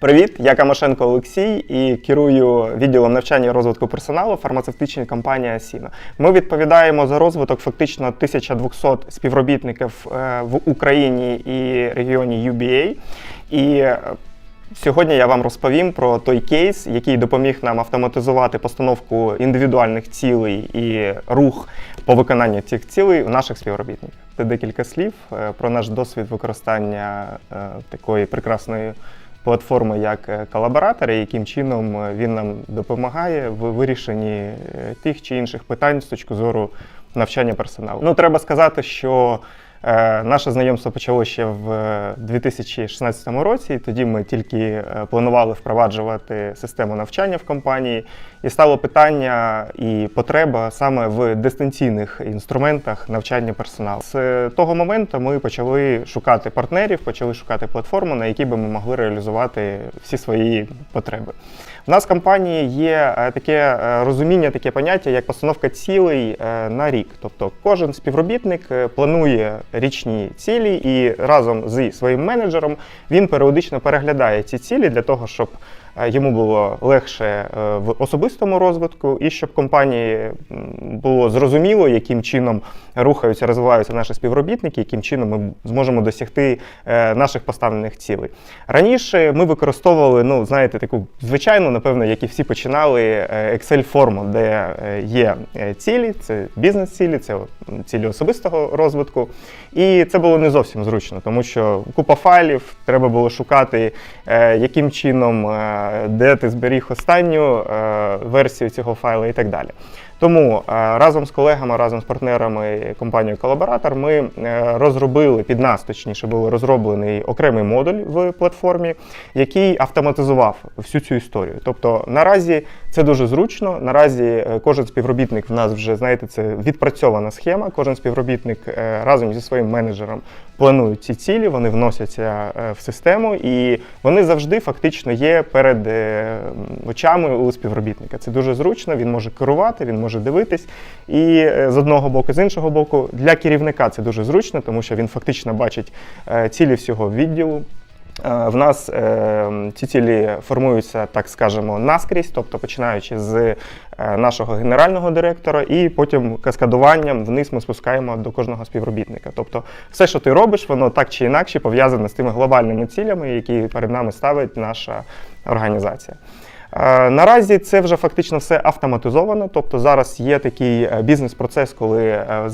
Привіт, я Камашенко Олексій і керую відділом навчання і розвитку персоналу фармацевтичної компанії Асіна. Ми відповідаємо за розвиток фактично 1200 співробітників е, в Україні і регіоні UBA. І е, Сьогодні я вам розповім про той кейс, який допоміг нам автоматизувати постановку індивідуальних цілей і рух по виконанню цих цілей у наших співробітників. Це декілька слів е, про наш досвід використання такої прекрасної платформи, як колаборатори, яким чином е, він нам допомагає в вирішенні е, тих чи інших питань з точки зору навчання персоналу. Ну, треба сказати, що Е, Наше знайомство почалося ще в е, 2016 році. і Тоді ми тільки е, планували впроваджувати систему навчання в компанії, і стало питання і потреба саме в дистанційних інструментах навчання персоналу. З е, того моменту ми почали шукати партнерів, почали шукати платформу, на якій би ми могли реалізувати всі свої потреби. У нас в компанії є е, таке е, розуміння, таке поняття, як постановка цілей е, на рік. Тобто кожен співробітник планує річні цілі і разом зі своїм менеджером він періодично переглядає ці цілі для того, щоб йому було легше е, в особистому розвитку, і щоб компанії було зрозуміло, яким чином рухаються, розвиваються наші співробітники, яким чином ми зможемо досягти е, наших поставлених цілей. Раніше ми використовували, ну знаєте, таку звичайну, напевно, як і всі починали, е, Excel-форму, де е, є е, цілі, це бізнес-цілі, це цілі особистого розвитку. І це було не зовсім зручно, тому що купа файлів, треба було шукати, е, яким чином, е, де ти зберіг останню е, версію цього файла і так далі. Тому е, разом з колегами, разом з партнерами компанії Колаборатор ми е, розробили під нас, точніше, був розроблений окремий модуль в платформі, який автоматизував всю цю історію. Тобто наразі це дуже зручно. Наразі е, кожен співробітник в нас вже знаєте, це відпрацьована схема. Кожен співробітник разом зі своїм менеджером планують ці цілі, вони вносяться в систему, і вони завжди фактично є перед очами у співробітника. Це дуже зручно. Він може керувати, він може дивитись. І е, з одного боку, з іншого боку, для керівника це дуже зручно, тому що він фактично бачить е, цілі всього відділу. Е, В нас ці цілі формуються, так скажемо, наскрізь, тобто починаючи з нашого генерального директора, і потім каскадуванням вниз ми спускаємо до кожного співробітника. Тобто, все, що ти робиш, воно так чи інакше пов'язане з тими глобальними цілями, які перед нами ставить наша організація. Е, Наразі це вже фактично все автоматизовано. Тобто зараз є такий е, бізнес-процес, коли е,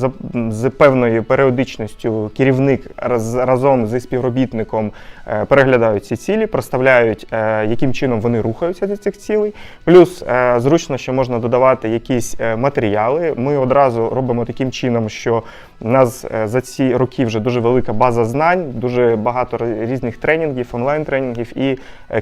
з певною періодичністю керівник раз- разом зі співробітником переглядають ці цілі, проставляють, яким чином вони рухаються до цих цілей. Плюс зручно, що можна додавати якісь матеріали. Ми одразу робимо таким чином, що у нас за ці роки вже дуже велика база знань, дуже багато різних тренінгів, онлайн-тренінгів, і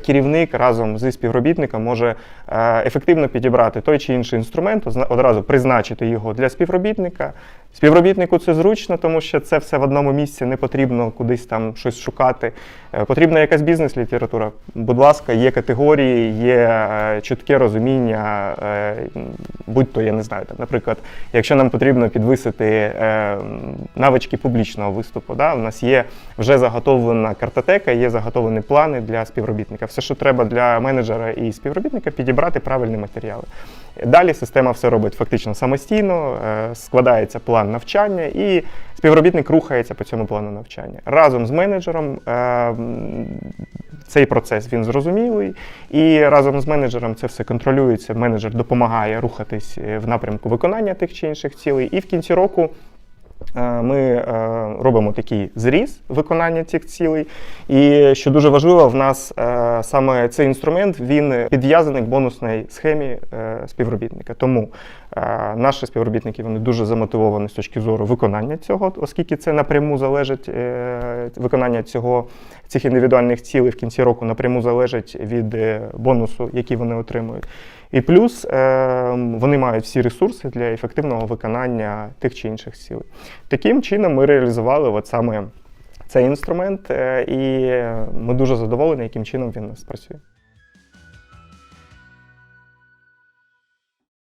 керівник разом зі співробітником може е, ефективно підібрати той чи інший інструмент, одразу призначити його для співробітника. Співробітнику це зручно, тому що це все в одному місці, не потрібно кудись там щось шукати. Е, Потрібна якась бізнес-література. Будь ласка, є категорії, є е, чітке розуміння, будь-то, я не знаю, там, наприклад, якщо нам потрібно підвисити е, навички публічного виступу, да, у нас є вже заготовлена картотека, є заготовлені плани для співробітника. Все, що треба для менеджера і співробітника, підібрати правильні матеріали. Далі система все робить фактично самостійно, е, складається план навчання, і співробітник рухається по цьому плану навчання. Разом з менеджером е, цей процес він зрозумілий, і разом з менеджером це все контролюється. Менеджер допомагає рухатись е, в напрямку виконання тих чи інших цілей. І в кінці року Ми е, робимо такий зріз виконання цих цілей. І що дуже важливо, в нас е, саме цей інструмент він підв'язаний к бонусній схемі е, співробітника. Тому е, наші співробітники вони дуже замотивовані з точки зору виконання цього, оскільки це напряму залежить е, виконання цього цих індивідуальних цілей в кінці року напряму залежить від е, бонусу, який вони отримують. І плюс е, вони мають всі ресурси для ефективного виконання тих чи інших цілей. Таким чином ми реалізували от саме цей інструмент, е, і ми дуже задоволені, яким чином він у нас працює.